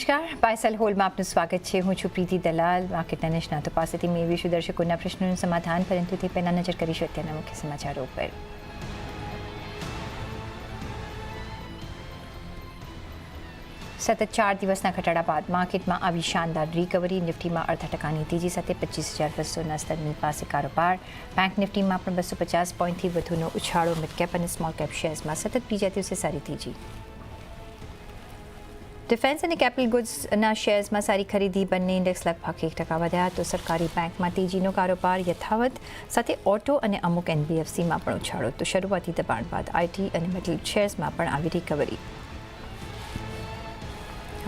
નમસ્કાર. પાયસલ હોલમાં આપનું સ્વાગત છે. હું છું પ્રીતિ દલાલ. માર્કેટના નિષ્ણાતો પાસેથી મેળવીશું દર્શકોના પ્રશ્નોનું સમાધાન, પરંતુ તે પહેલાં નજર કરીશું અત્યારના મુખ્ય સમાચારો ઉપર. સતત ચાર દિવસના ઘટાડા બાદ માર્કેટમાં આવી શાનદાર રિકવરી નિફ્ટીમાં અડધા ટકાની તેજી સાથે પચીસ હજાર બસોના સ્તરની પાસે કારોબાર. બેંક નિફ્ટીમાં પણ બસો પચાસ પોઈન્ટથી વધુનો ઉછાળો. મિડકેપ અને સ્મોલ કેપ શેર્સમાં સતત બીજા દિવસે સારી તેજી. ડિફેન્સ અને કેપિટલ ગુડ્સના શેર્સમાં સારી ખરીદી બંને ઇન્ડેક્સ લગભગ એક ટકા વધ્યા. તો સરકારી બેંકમાં તેજીનો કારોબાર યથાવત. સાથે ઓટો અને અમુક એનબીએફસીમાં પણ ઉછાળો. તો શરૂઆતી દબાણ બાદ આઈટી અને મેટલ શેર્સમાં પણ આવી રિકવરી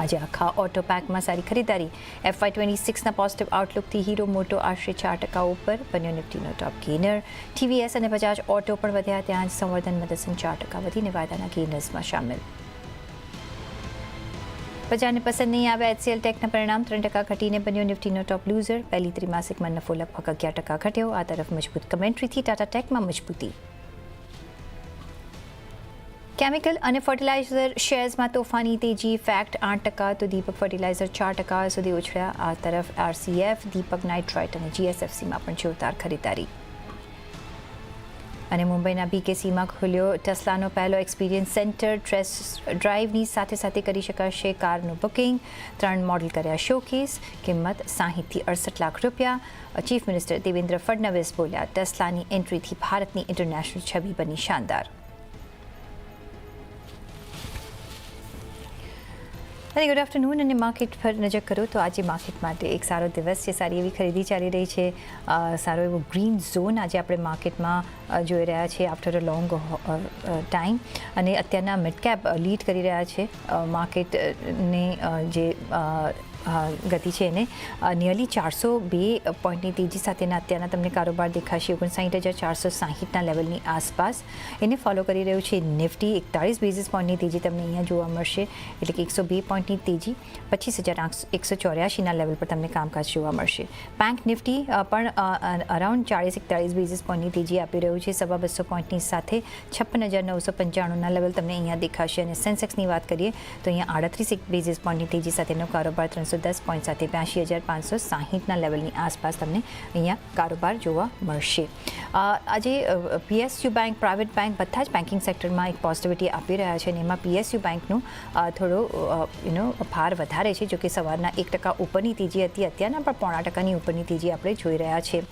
આજે આખા ઓટો પેકમાં સારી ખરીદારી. એફવાય ટ્વેન્ટી સિક્સના પોઝિટિવ આઉટલુકથી હીરો મોટો આશરે ચાર ટકા ઉપર. બન્યો નિફ્ટીનો ટોપ ગેનર ટીવીએસ અને બજાજ ઓટો પણ વધ્યા. ત્યાં જ સંવર્ધન મદદસન ચાર ટકા વધીને વાયદાના ગેનર્સમાં સામેલ. બજારને પસંદ નહીં આવ્યા એચસીએલ ટેકના પરિણામ ત્રણ ટકા ઘટીને બન્યો. નિફ્ટીનો ટોપ લૂઝર પહેલી ત્રિમાસિકમાં નફો લગભગ અગિયાર ટકા ઘટ્યો. આ તરફ મજબૂત કમેન્ટ્રીથી ટાટા ટેકમાં મજબૂતી. કેમિકલ અને ફર્ટિલાઇઝર શેર્સમાં તોફાની તેજી. ફેક્ટ આઠ ટકા તો દીપક ફર્ટિલાઇઝર ચાર ટકા સુધી ઉછળ્યા. આ તરફ આરસીએફ દીપક નાઇટ્રાઇટ અને જીએસએફસીમાં પણ જોરદાર ખરીદારી. અને મુંબઈના બીકેસીમાં ખુલ્યો ટેસ્લાનો પહેલો એક્સપિરિયન્સ સેન્ટર ટ્રેસ ડ્રાઈવની સાથે સાથે કરી શકાશે કારનું બુકિંગ ત્રણ મોડલ કર્યા શોકેસ કિંમત સાહીઠથી અડસઠ લાખ રૂપિયા. ચીફ મિનિસ્ટર દેવેન્દ્ર ફડણવીસ બોલ્યા, ટેસ્લાની એન્ટ્રીથી ભારતની ઇન્ટરનેશનલ છબી બની શાનદાર. વેરી ગુડ આફ્ટરનૂન અને માર્કેટ પર નજર કરો તો આજે માર્કેટ માટે એક સારો દિવસ છે. સારી એવી ખરીદી ચાલી રહી છે. સારો એવો ગ્રીન ઝોન આજે આપણે માર્કેટમાં જોઈ રહ્યા છીએ આફ્ટર અ લોંગ ટાઈમ અને અત્યારના મિડ કેપ લીડ કરી રહ્યા છે. માર્કેટની જે ગતિ છે એને. નિયરલી ચારસો બે પોઈન્ટની તેજી સાથેના અત્યારના તમને કારોબાર દેખાશે. ઓગણસાઠ હજાર ચારસો સાહીઠના લેવલની આસપાસ. એને ફોલો કરી રહ્યું છે નિફ્ટી એકતાળીસ બેઝિસ પોઈન્ટની તેજી તમને અહીંયા જોવા મળશે. એટલે કે એકસો બે પોઈન્ટની તેજી. પચીસ હજાર એકસો ચોર્યાસીના લેવલ પર તમને કામકાજ જોવા મળશે. બેંક નિફ્ટી પણ અરાઉન્ડ ચાળીસ, એકતાળીસ બેઝિસ પોઈન્ટની તેજી આપી રહ્યું છે. સવા બસો પોઈન્ટની સાથે છપ્પન હજાર નવસો પંચાણુંના લેવલ તમને અહીંયા દેખાશે. અને સેન્સેક્સની વાત કરીએ તો અહીંયા આડત્રીસ એક બેઝિસ પોઈન્ટની તેજી સાથેનો કારોબાર ત્રણસો ત્રણસો દસ પોઈન્ટ સાથે બ્યાસી હજાર પાંચસો સાહીઠના લેવલની આસપાસ તમને અહીંયા કારોબાર જોવા મળશે. આજે પીએસયુ બેંક, પ્રાઇવેટ બેંક બધા જ બેન્કિંગ સેક્ટરમાં એક પોઝિટિવિટી આપી રહ્યા છે અને એમાં પીએસયુ બેંકનું થોડો યુનો ભાર વધારે છે જો કે સવારના એક ટકા ઉપરની તેજી હતી, અત્યારના પણ પોણા ટકાની ઉપરની તેજી આપણે જોઈ રહ્યા છે.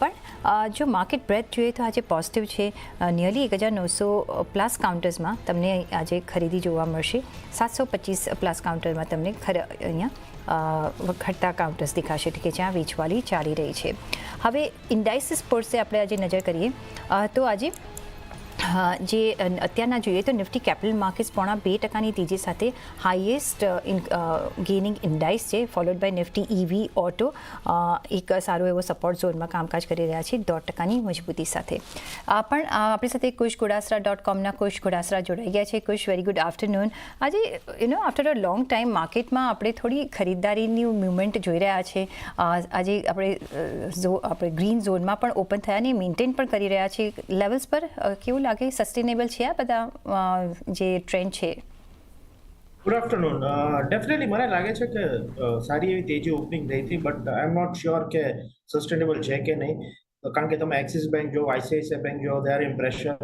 પણ જો માર્કેટ બ્રેથ જોઈએ તો આજે પોઝિટિવ છે. નિયરલી એક હજાર નવસો પ્લસ કાઉન્ટર્સમાં તમને આજે ખરીદી જોવા મળશે. સાતસો પચીસ પ્લસ કાઉન્ટરમાં તમને ખર, અહીંયા ઘટતા કાઉન્ટર્સ દેખાશે કે જ્યાં વેચવાલી ચાલી રહી છે. હવે ઇન્ડાઇસિસ પોર્સે આપણે આજે નજર કરીએ. તો આજે જે અત્યારના જોઈએ તો નિફ્ટી કેપિટલ માર્કેટ્સ પોણા બે ટકાની તેજી સાથે હાઈએસ્ટ ગેનિંગ ઇન્ડાઇસ છે followed by Nifty EV auto એક સારો એવો સપોર્ટ ઝોનમાં કામકાજ કરી રહ્યા છે, દોઢ ટકાની મજબૂતી સાથે. પણ આપણી સાથે કુશ ગુડાસરા ડોટ કોમના કુશ ગુડાસરા જોડાઈ ગયા છે. કુશ વેરી ગુડ આફ્ટરનૂન આજે you know after a long time માર્કેટમાં આપણે થોડી ખરીદદારીની મુવમેન્ટ જોઈ રહ્યા છે. આજે આપણે આપણે ગ્રીન ઝોનમાં પણ ઓપન થયા અને મેન્ટેન પણ કરી રહ્યા છે. લેવલ્સ પર કેવું લાગે સસ્ટેનેબલ છે આ બધા જે ટ્રેન્ડ છે? ગુડ આફ્ટરનૂન ડેફિનેટલી મને લાગે છે કે સારી એવી તેજી ઓપનિંગ થઈ હતી but I am not sure કે સસ્ટેનેબલ છે કે નહીં. કારણ કે તમે એક્સિસ બેંક જો આઈસીઆઈસીઆઈ બેંક જો they are in pressure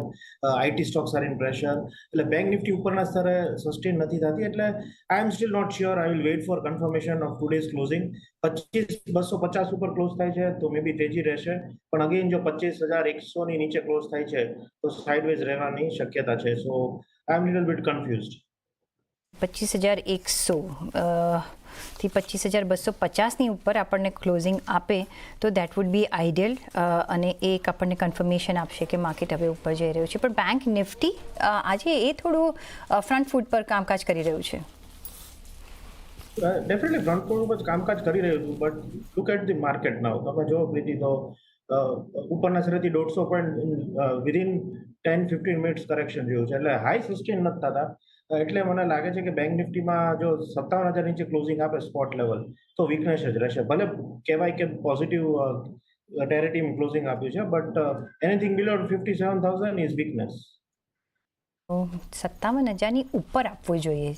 IT stocks are in pressure એટલે બેંક નિફ્ટી ઉપરના સ્તરે સસ્ટેન નથી થતી, એટલે I am still not sure I will wait for confirmation of today's closing પચીસ, બસો પચાસ ઉપર ક્લોઝ થાય છે, તો મે બી તેજી રહેશે. પણ અગેન જો પચીસ હજાર એકસો ની નીચે ક્લોઝ થાય છે, તો સાઇડવેઝ રહેવાની શક્યતા છે. So I am little bit confused પચીસ હજાર એકસો થી પચીસ હજાર બસો પચાસની ઉપર આપણને ક્લોઝિંગ આપે, તો દેટ વુડ બી આઈડિયલ અને એક આપણને કન્ફર્મેશન આપશે કે માર્કેટ હવે ઉપર જઈ રહ્યું છે. પણ બેંક નિફ્ટી આજે એ થોડું ફ્રન્ટ ફૂટ પર કામકાજ કરી રહ્યું છે. ડેફિનેટલી ફ્રન્ટ ફૂટ ઉપર કામકાજ કરી રહ્યું હતું but look at the market now તમે જો પ્રીતિ તો ઉપરના સ્તરેથી દોઢસો point within ten fifteen minutes correction રહ્યું છે. એટલે હાઈ સસ્ટેન નથી થતા. એટલે મને લાગે છે કે બેંક નિફ્ટીમાં જો સત્તાવન હજાર નીચે ક્લોઝિંગ આપે સ્પોટ લેવલ તો વીકનેસ જ રહેશે. ભલે કહેવાય કે પોઝિટિવ ટેરેટીમ ક્લોઝિંગ આપ્યું છે but anything below fifty seven thousand is weakness સત્તાવન હજારની ઉપર આપવું જોઈએ.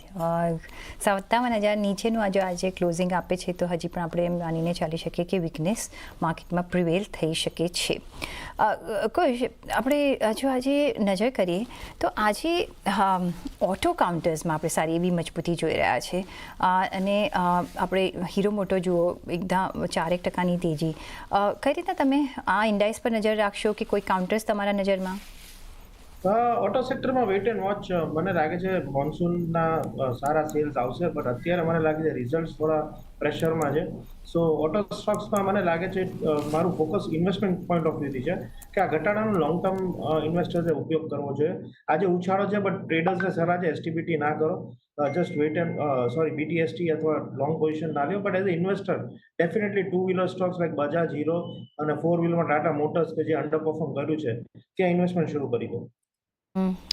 સત્તાવન હજાર નીચેનું આજે આજે ક્લોઝિંગ આપે છે તો હજી પણ આપણે એમ માનીને ચાલી શકીએ કે વીકનેસ માર્કેટમાં પ્રિવેલ થઈ શકે છે. કોઈ આપણે જો આજે નજર કરીએ તો આજે ઓટો કાઉન્ટર્સમાં આપણે સારી એવી મજબૂતી જોઈ રહ્યા છે. અને આપણે હીરો મોટો જુઓ, એકદમ ચારેક ટકાની તેજી. કઈ રીતના તમે આ ઇન્ડાઇસ પર નજર રાખશો કે કોઈ કાઉન્ટર્સ તમારા નજરમાં? ઓટો સેક્ટરમાં વેઇટ એન્ડ વોચ મને લાગે છે મોન્સૂનના સારા સેલ્સ આવશે બટ અત્યારે મને લાગે છે રિઝલ્ટ થોડા પ્રેશરમાં છે. સો ઓટો સ્ટોક્સમાં મને લાગે છે મારું ફોકસ ઇન્વેસ્ટમેન્ટ પોઈન્ટ ઓફ વ્યૂથી છે, કે આ ઘટાડાનો લોંગ ટર્મ ઇન્વેસ્ટર્સે ઉપયોગ કરવો જોઈએ. આજે ઉછાળો છે બટ ટ્રેડર્સને સલાહ છે એસટીબીટી ના કરો. Just wait and sorry BTST અથવા લોંગ પોઝિશન ના લ્યો but as a investor definitely two wheeler stocks like Bajaj Hero અને ફોર વ્હીલમાં ટાટા મોટર્સ કે જે અંડર પરફોર્મ કર્યું છે, ત્યાં ઇન્વેસ્ટમેન્ટ શરૂ કરી દો.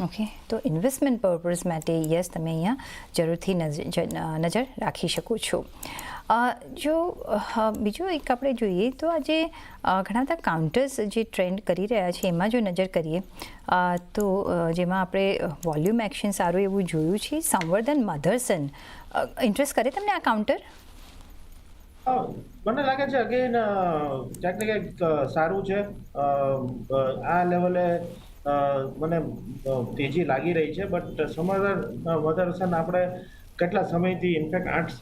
ઓકે તો ઇન્વેસ્ટમેન્ટ પર્પઝ માટે યસ તમે અહીંયા જરૂરથી નજર રાખી શકો છો. જો બીજું એક આપણે જોઈએ, તો આજે ઘણા બધા કાઉન્ટર્સ જે ટ્રેન્ડ કરી રહ્યા છે, એમાં જો નજર કરીએ તો જેમાં આપણે વોલ્યુમ એક્શન સારું એવું જોયું છે. સંવર્ધન મધરસન ઇન્ટરેસ્ટ કરે તમને આ કાઉન્ટર મને લાગે છે અગેન ક્યાંક ને ક્યાંક સારું છે. આ લેવલે મને તેજી લાગી રહી છે બટ સમાધાન મધરસન આપણે કેટલા સમયથી ઇનફેક્ટ આઠ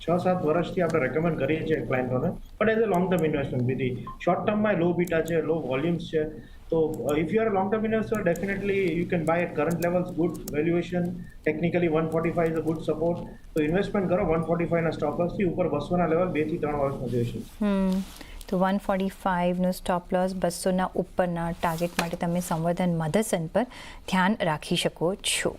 છ, સાત વર્ષથી આપણે રેકમેન્ડ કરીએ છીએ ક્લાયન્ટોને પણ as a long term investment બીજી શોર્ટ ટર્મમાં લો બીટા છે લો વોલ્યુમ્સ છે. તો if you are long term investor definitely you can buy at current levels good valuation technically one forty five is a good support તો investment કરો one forty ફાઈવના સ્ટોકર્સથી ઉપર બસોના લેવલ બેથી ત્રણ વર્ષમાં જોઈશું તો વન ફોર્ટી ફાઇવનું સ્ટોપ લોસ બસોના ઉપરના ટાર્ગેટ માટે તમે સંવર્ધન મધસન પર ધ્યાન રાખી શકો છો.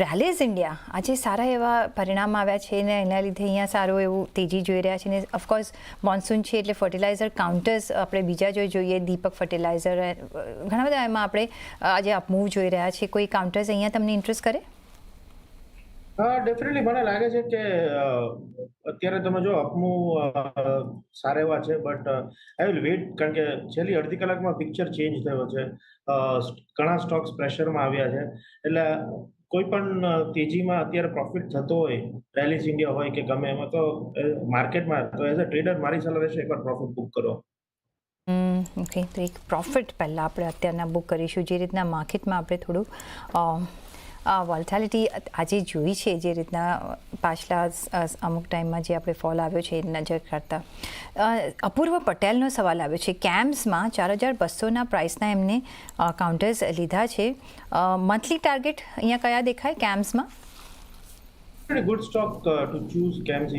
રેલીઝ ઇન્ડિયા આજે સારા એવા પરિણામ આવ્યા છે ને એના લીધે અહીંયા સારું એવું તેજી જોઈ રહ્યા છે ને ઓફકોર્સ મોન્સૂન છે એટલે ફર્ટિલાઇઝર કાઉન્ટર્સ આપણે બીજા જો જોઈએ, દીપક ફર્ટિલાઇઝર ઘણા બધા એમાં આપણે આજે અપમૂવ જોઈ રહ્યા છે. કોઈ કાઉન્ટર્સ અહીંયા તમને ઇન્ટરેસ્ટ કરે? હા ડેફિનેટલી મને લાગે છે કે અત્યારે તમે જો અપમૂવ સારા એવા છે બટ આઈ વિલ વેઇટ કારણ કે છેલ્લી અડધી કલાકમાં પિક્ચર ચેન્જ થયો છે. ઘણા સ્ટોક્સ પ્રેશરમાં આવ્યા છે. એટલે કોઈ પણ તેજીમાં અત્યારે પ્રોફિટ થતો હોય રેલીસ ઇન્ડિયા હોય કે ગમે એમાં તો માર્કેટમાં તો એઝ અ ટ્રેડર મારી સલાહ રહેશે એકવાર પ્રોફિટ બુક કરો. ઓકે તો એક પ્રોફિટ પહેલાં આપણે અત્યારના બુક કરીશું. જે રીતના માર્કેટમાં આપણે થોડું વોલ્થાલિટી આજે જોઈ છે જે રીતના પાછલા અમુક ટાઈમમાં જે આપણે ફોલ આવ્યો છે એ નજર કરતા અપૂર્વ પટેલનો સવાલ આવ્યો છે કેમ્સમાં ચાર હજાર બસોના પ્રાઇસના એમને કાઉન્ટર્સ લીધા છે. મંથલી ટાર્ગેટ અહીંયા કયા દેખાય કેમ્સમાં? Pretty good stock uh, to choose CAMS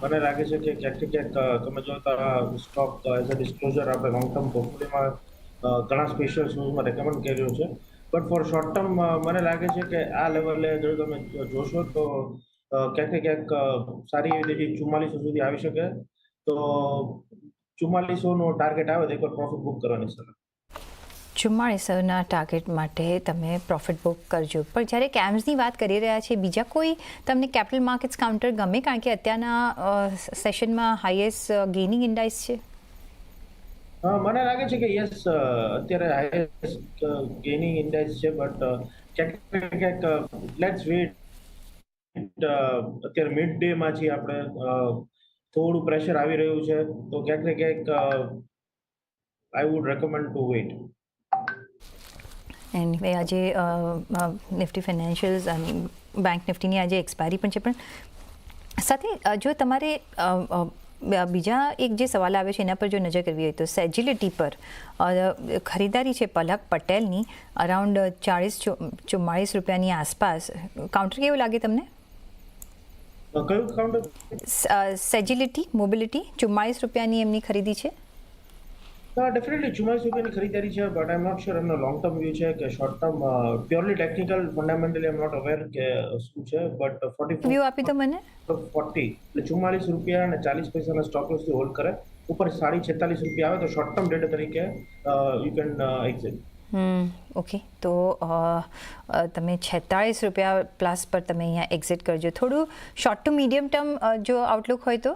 મને લાગે છે કે ક્યાંક ક્યાંક તમે જો તારા સ્ટોક એઝ અ ડિસ્ક્લોઝર આપણે લોંગ ટર્મ પોર્ટફોલિયોમાં ઘણા સ્પેશિયલ શોઝમાં રેકમેન્ડ કર્યો છે. બટ ફોર શોર્ટ ટર્મ મને લાગે છે કે આ લેવલે જો તમે જોશો તો ક્યાંક ક્યાંક સારી એવી તેજી ચુમ્માલીસો સુધી આવી શકે. તો ચુમ્માલીસોનો ટાર્ગેટ આવે તો એકવાર પ્રોફિટ બુક કરવાની સલાહ. ચુમ્માળીસોના ટાર્ગેટ માટે તમે પ્રોફિટ બુક કરજો. પણ જ્યારે કેમ્સની વાત કરી રહ્યા છે બીજા કોઈ તમને કેપિટલ માર્કેટ્સ કાઉન્ટર ગમે? કારણ કે અત્યારના સેશનમાં હાઈએસ્ટ ગેઇનિંગ ઇન્ડાઇસ છે. મને લાગે છે કે યસ અત્યારે હાઈએસ્ટ ગેનિંગ ઇન્ડેક્સ છે બટ ક્યાંક ક્યાંક લેટ્સ વેટ અત્યારે મિડ ડે માં આપણે થોડું પ્રેશર આવી રહ્યું છે, તો ક્યાંક ને ક્યાંક I would recommend to wait and આજે નિફ્ટી ફાઇનાન્શિયલ્સ અને બેંક નિફ્ટીની આજે એક્સપાયરી પણ છે, પણ સાથે જો તમારે બીજા એક જે સવાલ આવે છે એના પર જો નજર કરવી હોય તો સેજિલિટી પર ખરીદારી છે પલક પટેલની અરાઉન્ડ ચાળીસ ચુમ્માળીસ રૂપિયાની આસપાસ. કાઉન્ટર કેવું લાગે તમને? કયું કાઉન્ટર? સેજિલિટી મોબિલિટી ચુમ્માળીસ રૂપિયાની એમની ખરીદી છે. ડેફિનેટલી ચુમ્માલીસ રૂપિયાની ખરીદારી છે but I am not sure એમનો લોંગ ટર્મ વ્યૂ છે કે short term purely technical fundamentally am not aware કે શું છે બટ ફોર્ટી વ્યૂ આપી તો મને. ફોર્ટી એટલે ચુમ્માલીસ રૂપિયા અને ચાલીસ પૈસાના સ્ટોક લોસથી હોલ્ડ કરે. ઉપર સાડી છેતાલીસ રૂપિયા આવે તો શોર્ટ ટર્મ ડેટા તરીકે યુ કેન એક્ઝિટ ઓકે તો તમે છેતાળીસ રૂપિયા પ્લસ પર તમે અહીંયા એક્ઝિટ કરજો. થોડું શોર્ટ ટુ મીડિયમ ટર્મ જો આઉટલુક હોય તો?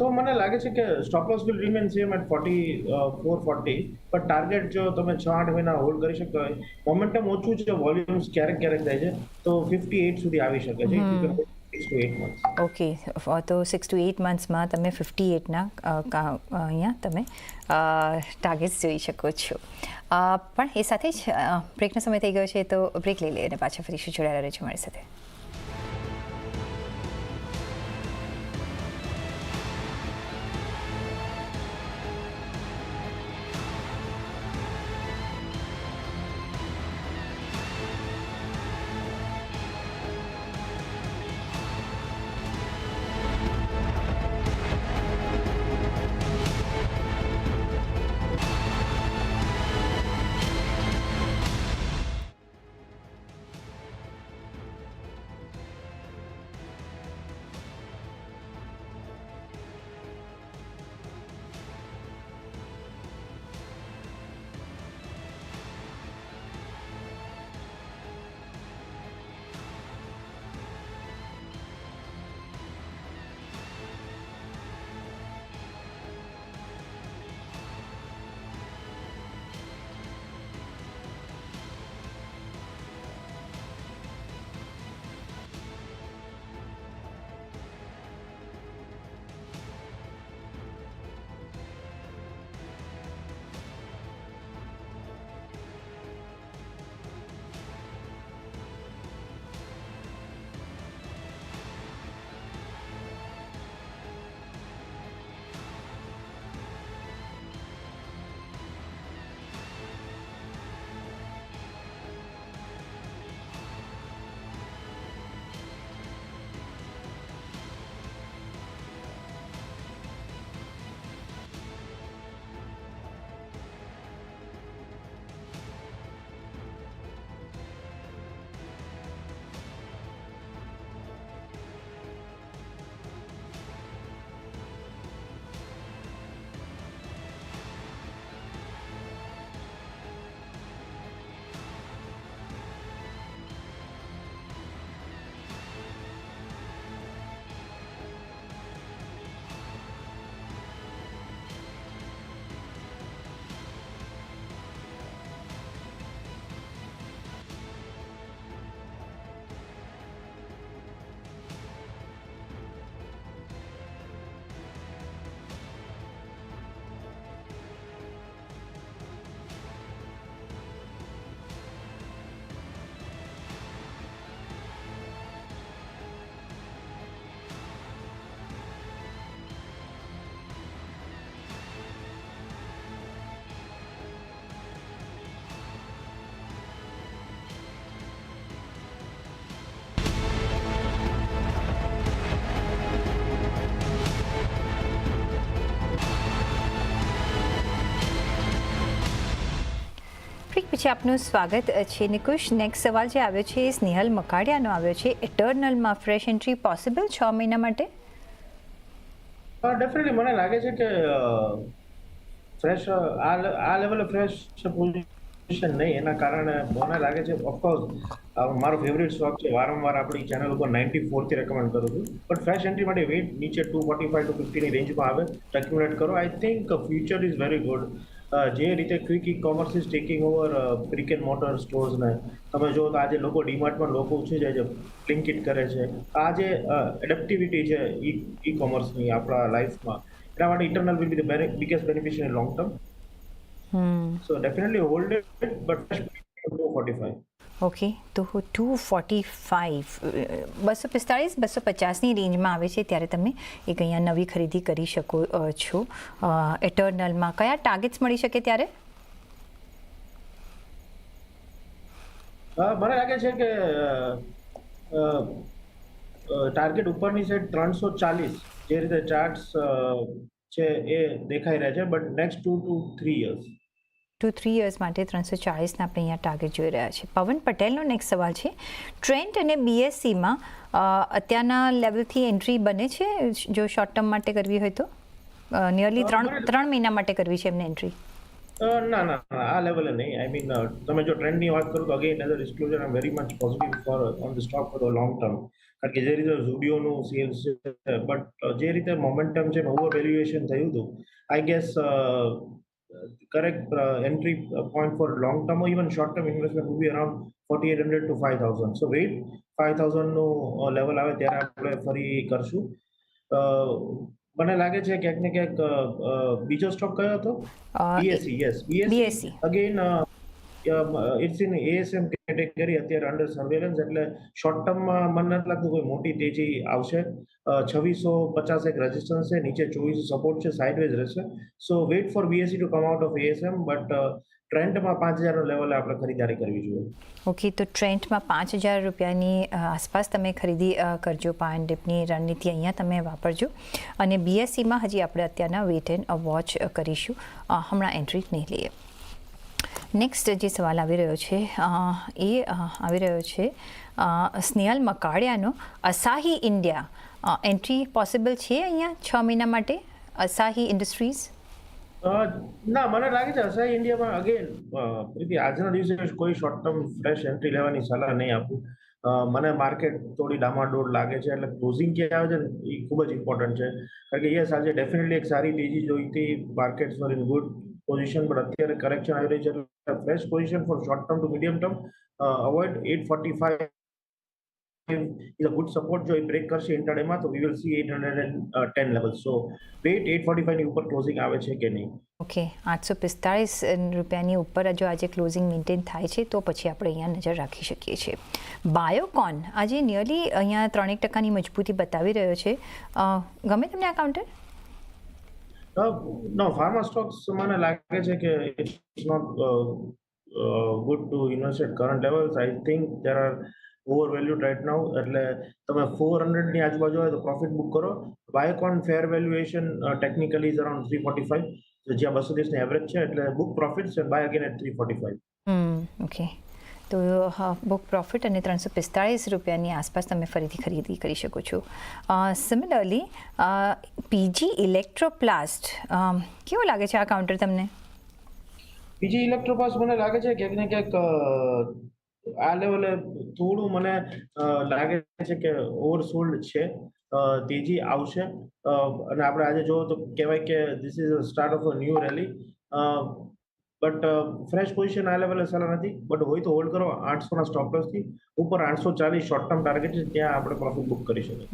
તો મને લાગે છે કે stop loss will remain same at forty four forty પણ ટાર્ગેટ જો તમે છ આઠ મહિના હોલ્ડ કરી શકો મોમેન્ટમ ઓછું છે વોલ્યુમ્સ ક્યારેક ક્યારેક થાય છે. તો ફિફ્ટી એટ સુધી આવી શકે છે. ઓકે તો સિક્સ ટુ એટ મંથ્સમાં તમે ફિફ્ટી એટના અહીંયા તમે ટાર્ગેટ્સ જોઈ શકો છો. પણ એ સાથે જ બ્રેકનો સમય થઈ ગયો છે તો બ્રેક લઈ લઈએ અને પાછા ફરીશું જોડાયેલા રહેજો મારી સાથે. પછી આપનું સ્વાગત છે નિકુશ. નેક્સ્ટ સવાલ જે આવ્યો છે એ સ્નેહલ મકાડિયાનો આવ્યો છે. ઇટર્નલમાં ફ્રેશ એન્ટ્રી પોસિબલ છ મહિના માટે? ડેફિનેટલી મને લાગે છે કે ફ્રેશ આ આ લેવલે ફ્રેશ પોઝિશન નહીં. એના કારણે મને લાગે છે ઓફકોર્સ મારો ફેવરિટ સ્ટોક છે. વારંવાર આપણી ચેનલ ઉપર નાઇન્ટી ફોરથી રેકમેન્ડ કરું છું. પણ ફ્રેશ એન્ટ્રી માટે વેઇટ નીચે ટુ ફોર્ટી ફાઈવ ટુ ફિફ્ટીની રેન્જમાં આવે. એક્યુમુલેટ કરો. I think future is very good જે રીતે quick e commerce is taking over brick and mortar સ્ટોર્સને તમે જો તો આજે લોકો ડીમાર્ટમાં લોકો છે જાય છે બ્લિંકિટ કરે છે આ જે એડેપ્ટિવિટી છે ઈ ઈ કોમર્સની આપણા લાઈફમાં એના માટે internal will be the biggest beneficiary long term so definitely hold it but forty five okay તો ટુ ફોર્ટી ફાઇવ બસો પિસ્તાળીસ, બસો પચાસની રેન્જમાં આવે છે ત્યારે તમે એક અહીંયા નવી ખરીદી કરી શકો છો. એટર્નલમાં કયા ટાર્ગેટ્સ મળી શકે ત્યારે? મને લાગે છે કે ટાર્ગેટ ઉપરની સાઈડ ત્રણસો ચાલીસ જે રીતે ચાર્ટ્સ છે એ દેખાઈ રહ્યા છે but next two two three years two three years માટે ત્રણસો ચાળીસના આપણે અહીંયા ટાર્ગેટ જોઈ રહ્યા છે પવન પટેલનો નેક્સ્ટ સવાલ છે ટ્રેન્ડ અને બીએસસીમાં અત્યારના લેવલથી એન્ટ્રી બને છે જો શોર્ટ ટર્મ માટે કરવી હોય તો? નિયરલી ત્રણ ત્રણ મહિના માટે કરવી છે એમને એન્ટ્રી ના ના આ લેવલે નહીં. આઈ મીન તમે જો ટ્રેન્ડની વાત કરો તો again as a disclosure I very much positive for on the stock for the long term કારણ કે જે રીતે ઝુડિયોનું સેલ્સ છે બટ જે રીતે મોમેન્ટમ છે ઓવર વેલ્યુએશન થયું હતું I guess correct entry point for long term even short term investment would be around forty at hundred two five thousand so wait five થાઉઝન્ડનું level આવે ત્યારે આપણે ફરી કરશું. મને લાગે છે ક્યાંક ને ક્યાંક બીજો સ્ટોક કયો હતો? BSC yes BSC again it's in ASM category અત્યારે અંડર સર્વેલન્સ એટલે શોર્ટ ટર્મમાં મને નથી લાગતું કોઈ મોટી તેજી આવશે. છવ્વીસો પચાસ એક રેઝિસ્ટન્સ છે, નીચે ચોવીસો સપોર્ટ છે સાઇડવેઝ રહેશે. So wait for BSC to come out of ASM but ટ્રેન્ડમાં પાંચ હજારનો લેવલે આપણે ખરીદારી કરવી જોઈએ. ઓકે તો ટ્રેન્ડમાં પાંચ હજાર રૂપિયાની આસપાસ તમે ખરીદી કરજો. પાન ડીપની રણનીતિ અહીંયા તમે વાપરજો. અને બીએસસીમાં હજી આપણે અત્યારના વેટ એન્ડ વોચ કરીશું. હમણાં એન્ટ્રી નહીં લઈએ. નેક્સ્ટ જે સવાલ આવી રહ્યો છે એ આવી રહ્યો છે સ્નેહલ મકાડિયાનો અસાહી ઇન્ડિયા એન્ટ્રી પોસિબલ છે અહીંયા છ મહિના માટે? અસાહી ઇન્ડસ્ટ્રીઝ ના, મને લાગે છે અસાહી ઇન્ડિયામાં અગેન પ્રીતિ, આજના દિવસે કોઈ શોર્ટ ટર્મ ફ્રેશ એન્ટ્રી લેવાની સલાહ નહીં આપું. મને માર્કેટ થોડી ડામાડોળ લાગે છે, એટલે ક્લોઝિંગ ક્યાં આવે છે ને, એ ખૂબ જ ઇમ્પોર્ટન્ટ છે. કારણ કે યસ, આજે ડેફિનેટલી એક સારી તેજી જોઈતી markets for in good position પણ અત્યારે કરેક્શન આવી રહી છે એટલે fresh position for short term to medium term avoid at forty five is a good support. જો એ બ્રેક કરશે ઇન્ટરડેમાં તો we will see at hundred and ten level so wait at forty ફાઈવની ઉપર ક્લોઝિંગ આવે છે કે નહીં? ઓકે આઠસો પિસ્તાળીસ રૂપિયાની ઉપર જો આજે ક્લોઝિંગ મેન્ટેન થાય છે, તો પછી આપણે અહીંયા નજર રાખી શકીએ છીએ. બાયોકોન આજે નિયરલી અહીંયા ત્રણેક ટકાની મજબૂતી બતાવી રહ્યો છે. ગમે તમને આ કાઉન્ટર નો ફાર્મા સ્ટોક્સ મને લાગે છે કે it's not good to invest at current levels I think there are over valued right now એટલે તમે ફોર હંડ્રેડની આજુબાજુ હોય તો પ્રોફિટ બુક કરો. Biocon fair valuation technically is around three forty five જ્યાં બસો દિવસની એવરેજ છે, એટલે book profit buy again at three forty five okay તો બુક પ્રોફિટ અને ત્રણસો પિસ્તાળીસ રૂપિયાની આસપાસ તમે ફરીથી ખરીદી કરી શકો છો. સિમિલરલી પીજી ઇલેક્ટ્રોપ્લાસ્ટ કેવો લાગે છે આ કાઉન્ટર તમને? બીજી ઇલેક્ટ્રોપાસ મને લાગે છે ક્યાંક ને ક્યાંક આ લેવલે થોડું મને લાગે છે કે ઓવરસોલ્ડ છે. તેજી આવશે. અને આપણે આજે જોવો તો કહેવાય કે this is start of a new rally but fresh position આ લેવલે સલાહ નથી. બટ હોય તો હોલ્ડ કરો. આઠસોના સ્ટોપ લોસથી ઉપર આઠસો ચાલીસ શોર્ટ ટર્મ ટાર્ગેટ છે, ત્યાં આપણે પ્રોફિટ બુક કરી શકીએ.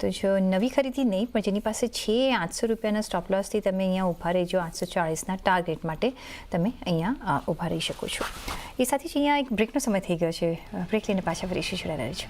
તો જો નવી ખરીદી નહીં, પણ જેની પાસે છે આઠસો રૂપિયાના સ્ટોપ લોસથી તમે અહીંયા ઊભા રહેજો આઠસો ચાળીસના ટાર્ગેટ માટે તમે અહીંયા ઊભા રહી શકો છો. એ સાથે જ અહીંયા એક બ્રેકનો સમય થઈ ગયો છે. બ્રેક લઈને પાછા ફરીશું જોડાયેલા રહેજો.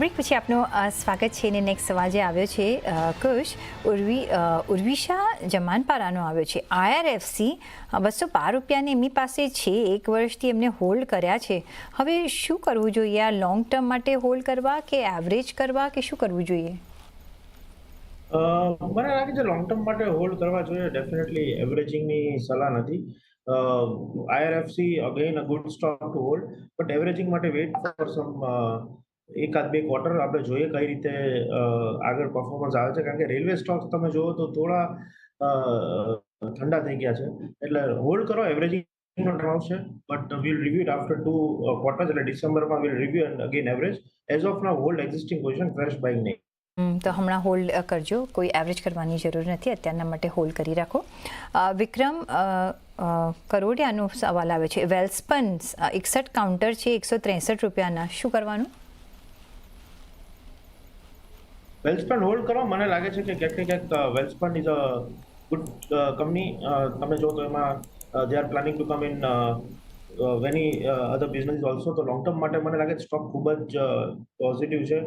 બ્રેક પછી આપનું સ્વાગત છે ને નેક્સ્ટ સવાલ જે આવ્યો છે કુશ, ઉર્વી ઉર્વિશા જમાનપારાનો આવ્યો છે. આઈઆરએફસી બસો બાર રૂપિયાને એમની પાસે છે, એક વર્ષથી એમને હોલ્ડ કર્યા છે. હવે શું કરવું જોઈએ? આ લોંગ ટર્મ માટે હોલ્ડ કરવા કે એવરેજ કરવા કે શું કરવું જોઈએ? મને લાગે છે લોંગ ટર્મ માટે હોલ્ડ કરવા જોઈએ. ડેફિનેટલી એવરેજિંગની સલાહ નથી. IRFC again a good stock to hold but averaging માટે વેઇટ ફોર સમ એકાદ બે ક્વાર્ટર આપણે જોઈએ કઈ રીતે આગળ પરફોર્મન્સ આવે છે. કારણ કે રેલવે સ્ટોક્સ તમે જુઓ તો થોડા ઠંડા થઈ ગયા છે. એટલે હોલ્ડ કરો એવરેજિંગ નો આવશે but will review it after two quarters એટલે ડિસેમ્બરમાં will review and again average as of now hold existing position fresh buying નહીં. તો હમણાં હોલ્ડ કરજો. કોઈ એવરેજ કરવાની જરૂર નથી. અત્યારના માટે હોલ્ડ કરી રાખો. વિક્રમ કરોડિયાનો સવાલ આવે છે. વેલ્સપન એકસઠ કાઉન્ટર છે, એકસો ત્રેસઠ રૂપિયાના. શું કરવાનું? વેલ્સપન હોલ્ડ કરો. મને લાગે છે કે ક્યાંક ને ક્યાંક Welspun is a good company તમે જો તો એમાં they are planning to come in વેની other business also તો લોંગ ટર્મ માટે મને લાગે સ્ટોક ખૂબ જ પોઝિટિવ છે.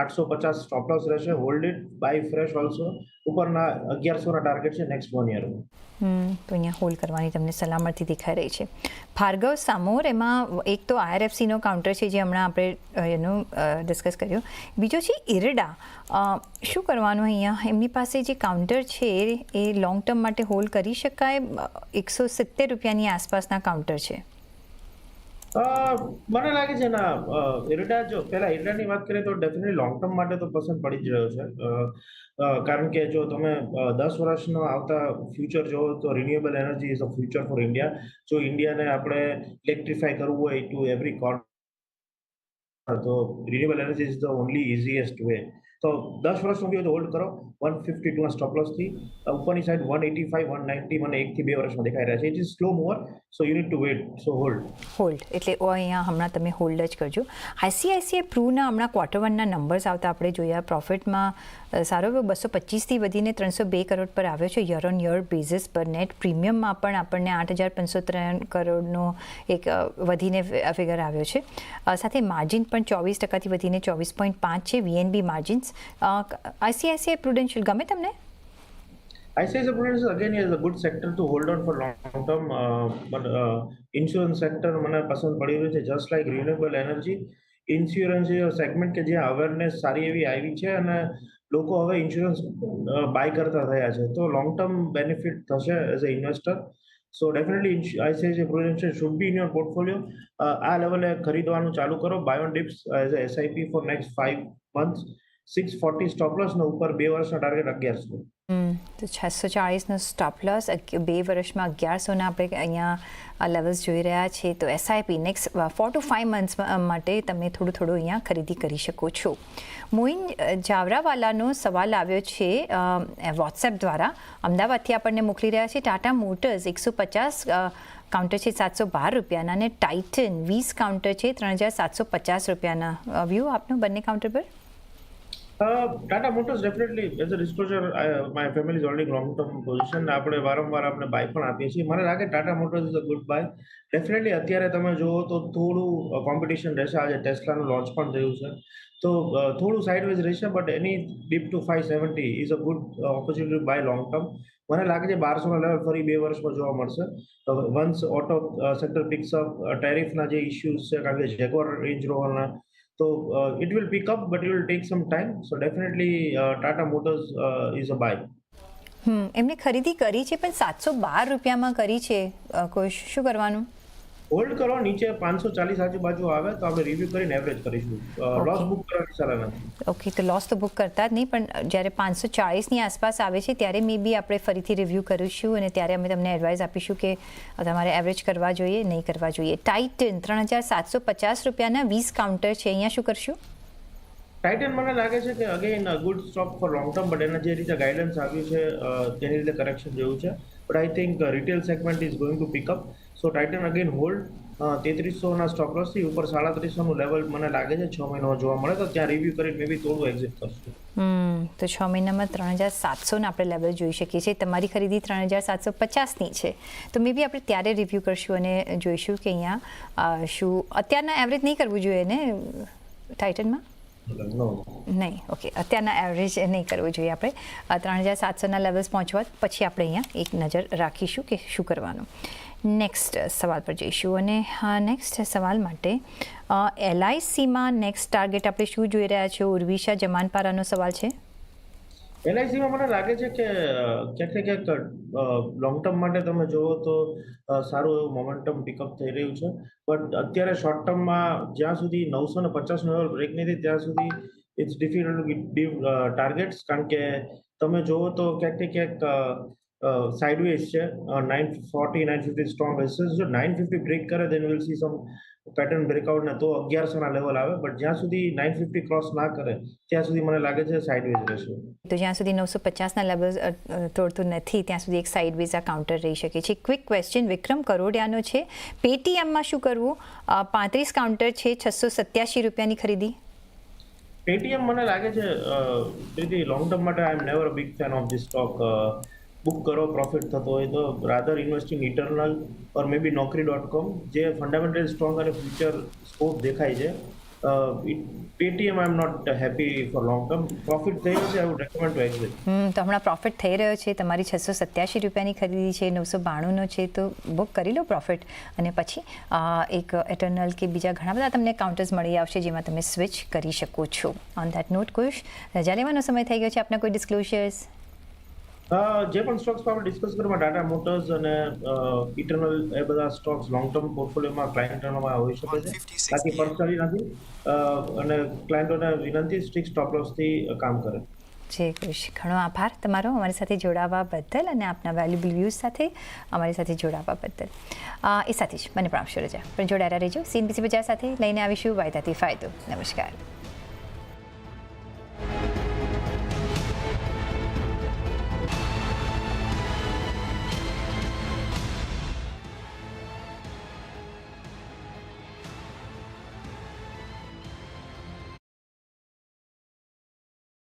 આઠસો પચાસ સ્ટોપ લોસ રહેશે. Hold it buy fresh also ઉપરના અગિયારસોના ટાર્ગેટ છે નેક્સ્ટ વન યરમાં તો અહીંયા હોલ્ડ કરવાની તમને સલામતી દેખાઈ રહી છે. ભાર્ગવ સામોર, એમાં એક તો આઈઆરએફસીનો કાઉન્ટર છે જે હમણાં આપણે એનું ડિસ્કસ કર્યું. બીજો છે ઇરડા શું કરવાનું અહીંયા? એમની પાસે જે કાઉન્ટર છે, એ લોંગ ટર્મ માટે હોલ્ડ કરી શકાય? એકસો સિત્તેર રૂપિયાની આસપાસના કાઉન્ટર છે. મને લાગે છે ના એરડા જો, પહેલા એરડાની વાત કરીએ તો ડેફિનેટલી લોંગ ટર્મ માટે તો પસંદ પડી જ રહ્યો છે. કારણ કે જો તમે દસ વર્ષનો આવતા ફ્યુચર જોવો તો renewable energy is a future for India જો ઇન્ડિયાને આપણે ઇલેક્ટ્રિફાય કરવું હોય ટુ એવરી કોર્નર તો renewable energy is the only easiest way તો દસ વર્ષનો વ્યૂ હોલ્ડ કરો. વન ફિફ્ટી ટુના સ્ટોપ લોસથી ઉપરની side one eighty five one ninety મને એકથી બે વર્ષમાં દેખાઈ રહ્યા છે. It is slow mover so you need to wait so hold hold એટલે અહીંયા હમણાં તમે હોલ્ડ જ કરજો. આઈસીઆઈસીઆઈ પ્રુના હમણાં ક્વાર્ટર વનના નંબર્સ આવતા આપણે જોયા પ્રોફિટમાં સારો એવો બસો પચીસથી વધીને ત્રણસો બે કરોડ પર આવ્યો છે યર ઓન યર બેઝિસ પર નેટ. પ્રીમિયમમાં પણ આપણને આઠ હજાર પાંચસો ત્રણ કરોડનો એક વધીને ફિગર આવ્યો છે. સાથે માર્જિન પણ ચોવીસ ટકાથી વધીને ચોવીસ પોઈન્ટ પાંચ છે વીએનબી માર્જિન્સ આઈસીઆઈસીઆઈ પ્રુડેન્શિયલ ગમે તમને? ICICI Prudential again is a good sector to hold on for long term, uh, મને પસંદ પડી રહ્યું છે just like renewable energy insurance segment કે જ્યાં અવેરનેસ સારી એવી આવી છે અને લોકો હવે ઇન્સ્યોરન્સ બાય કરતા થયા છે. તો લોંગ ટર્મ બેનિફિટ થશે as a investor so definitely ICICI Prudential should be in your portfolio આ લેવલે ખરીદવાનું ચાલુ કરો. Buy on dips as a SIP for next five months six forty stop loss ઉપર બે વર્ષનો ટાર્ગેટ અગિયારસો. તો છસો ચાળીસનો સ્ટોપ લોસ બે વર્ષમાં અગિયારસોના આપણે અહીંયા લેવલ્સ જોઈ રહ્યા છે તો SIP next four to five months માટે તમે થોડું થોડું અહીંયા ખરીદી કરી શકો છો. મોઇન જાવરાવાલાનો સવાલ આવ્યો છે વોટ્સએપ દ્વારા. અમદાવાદથી આપણને મોકલી રહ્યા છે ટાટા મોટર્સ એકસો પચાસ કાઉન્ટર છે સાતસો બાર રૂપિયાના અને ટાઇટન વીસ કાઉન્ટર છે ત્રણ હજાર સાતસો પચાસ રૂપિયાના. વ્યૂ આપનું બંને કાઉન્ટર પર? Uh, Tata Motors definitely as a disclosure, I, my family is holding long term position. આપણે વારંવાર આપણે બાય પણ આપીએ છીએ. મને લાગે Tata Motors is a good buy definitely અત્યારે તમે જુઓ તો થોડું કોમ્પિટિશન રહેશે. આજે ટેસ્લાનું લોન્ચ પણ થયું છે. તો અ, થોડું સાઇડવેઝ રહેશે but any dip two five seventy is a good opportunity buy long term મને લાગે છે બારસોના લેવલ ફરી બે વર્ષમાં જોવા મળશે. Once auto sector picks up ટેરિફના જે ઇસ્યુઝ છે કારણ કે જેગોર રેન્જ રોવરના So uh, it will pick up, but it will take some time. So definitely, uh, Tata Motors uh, is a buy. Hmm એમને ખરીદી કરી છે પણ સાતસો બાર રૂપિયામાં કરી છે કોઈ શું કરવાનું હોલ્ડ કરો નીચે પાંચસો ચાલીસ આજુબાજુ આવે તો આપણે રિવ્યુ કરીને એવરેજ કરીશું. લોસ બુક કરવાની સલાહ નથી. ઓકે તો લોસ તો બુક કરતા જ નહીં પણ જ્યારે પાંચસો ચાળીસની આસપાસ આવે છે ત્યારે મે બી આપણે ફરીથી રિવ્યૂ કરીશું અને ત્યારે અમે તમને એડવાઇસ આપીશું કે તમારે એવરેજ કરવા જોઈએ નહીં કરવા જોઈએ. ટાઇટન ત્રણ હજાર સાતસો પચાસ રૂપિયાના વીસ કાઉન્ટર છે અહીંયા શું કરશું? ટાઇટન મને લાગે છે કે again good stock for long term but એના જે રીતે ગાઈડન્સ આવ્યું છે તેની રીતે કરેક્શન જેવું છે. But I think retail segment is going to pick up so Titan again hold તેત્રીસોના stock લોસથી ઉપર સાડત્રીસોનું લેવલ મને લાગે છે છ મહિનામાં જોવા મળે તો ત્યાં રિવ્યુ કરીને મે બી થોડું એક્ઝિટ કરશું હમ તો છ મહિનામાં ત્રણ હજાર સાતસોના આપણે લેવલ જોઈ શકીએ છીએ. તમારી ખરીદી ત્રણ હજાર સાતસો પચાસની છે. તો મે બી આપણે ત્યારે રિવ્યૂ કરશું અને જોઈશું કે અહીંયા શું અત્યારના એવરેજ નહીં કરવું જોઈએ ને ટાઇટનમાં નહીં ઓકે અત્યારના એવરેજ નહીં કરવું જોઈએ આપણે. ત્રણ હજાર સાતસોના લેવલ્સ પહોંચવા પછી આપણે અહીંયા એક નજર રાખીશું કે શું કરવાનું. નેક્સ્ટ સવાલ પર જઈશું અને નેક્સ્ટ સવાલ માટે એલઆઈસીમાં નેક્સ્ટ ટાર્ગેટ આપણે શું જોઈ રહ્યા છે ઉર્વિશા જમાનપારાનો સવાલ છે એલઆઈસીમાં મને લાગે છે કે ક્યાંક ક્યાંક લોંગ ટર્મ માટે તમે જુઓ તો સારું એવું મોમેન્ટમ પિકઅપ થઈ રહ્યું છે બટ અત્યારે શોર્ટ ટર્મમાં જ્યાં સુધી નવસો ને પચાસ લેવલ બ્રેક નહીં થઈ ત્યાં સુધી ઇટ્સ ડિફિકલ્ટ ટાર્ગેટ્સ કારણ કે તમે જુઓ તો ક્યાંક ક્યાંક સાઇડવેઝ છે nine forty nine fifty strong basis જો નાઇન ફિફ્ટી બ્રેક કરે then will see some pattern breakout ને તો અગિયારસોના લેવલ આવે બટ જ્યાં સુધી નાઇન ફિફ્ટી ક્રોસ ના કરે ત્યાં સુધી મને લાગે છે સાઇડવેઝ રહેશે તો જ્યાં સુધી નવસો પચાસના લેવલ તોડતું નથી ત્યાં સુધી એક સાઇડવેઝ આ કાઉન્ટર રહી શકે છે. ક્વિક ક્વેશ્ચન વિક્રમ કરોડિયાનો છે. પેટીએમમાં શું કરવું? પાંત્રીસ કાઉન્ટર છે છસો સત્યાસી રૂપિયાની ખરીદી? પેટીએમ મને લાગે છે પ્રીતિ લોંગ ટર્મ માટે I am never big fan of this stock book કરો પ્રોફિટ થતો હોય તો rather investing internal or maybe Naukri dot com જે ફંડામેન્ટલી સ્ટ્રોંગ અને ફ્યુચર સ્કોપ દેખાય છે. Paytm I am not happy for long term profit થઈ રહ્યો છે I would recommend to exit તો હમણાં પ્રોફિટ થઈ રહ્યો છે, તમારી છસો સત્યાસી રૂપિયાની ખરીદી છે, નવસો બાણુંનો છે, તો બુક કરી લો પ્રોફિટ અને પછી એક એટર્નલ કે બીજા ઘણા બધા તમને કાઉન્ટર્સ મળી આવશે, જેમાં તમે સ્વિચ કરી શકો છો. ઓન ધેટ નોટ કુશ, રજા લેવાનો સમય થઈ ગયો છે, આપના કોઈ ડિસ્ક્લોઝર્સ જે પણ સ્ટોક્સ પર આપણે ડિસ્કસ કરવામાં ટાટા મોટર્સ અને ઇટરનલ એ બધા સ્ટોક્સ લોંગ ટર્મ પોર્ટફોલિયોમાં ક્લાયન્ટોમાં હોઈ શકે છે. બાકી પર્સનલી નથી. અને ક્લાયન્ટોને વિનંતી સ્ટ્રિક્ટ સ્ટોપ લોસથી કામ કરે. જે કૃષિ ઘણો આભાર તમારો અમારી સાથે જોડાવા બદલ અને આપના વેલ્યુબલ વ્યૂઝ સાથે અમારી સાથે જોડાવા બદલ. અ, એ સાથે જ મને પણ આપશો રજા. પણ જોડાયેલા રહેજો. સીનબીસી બજાર સાથે લઈને આવીશું. વાયદાથી ફાયદો. નમસ્કાર.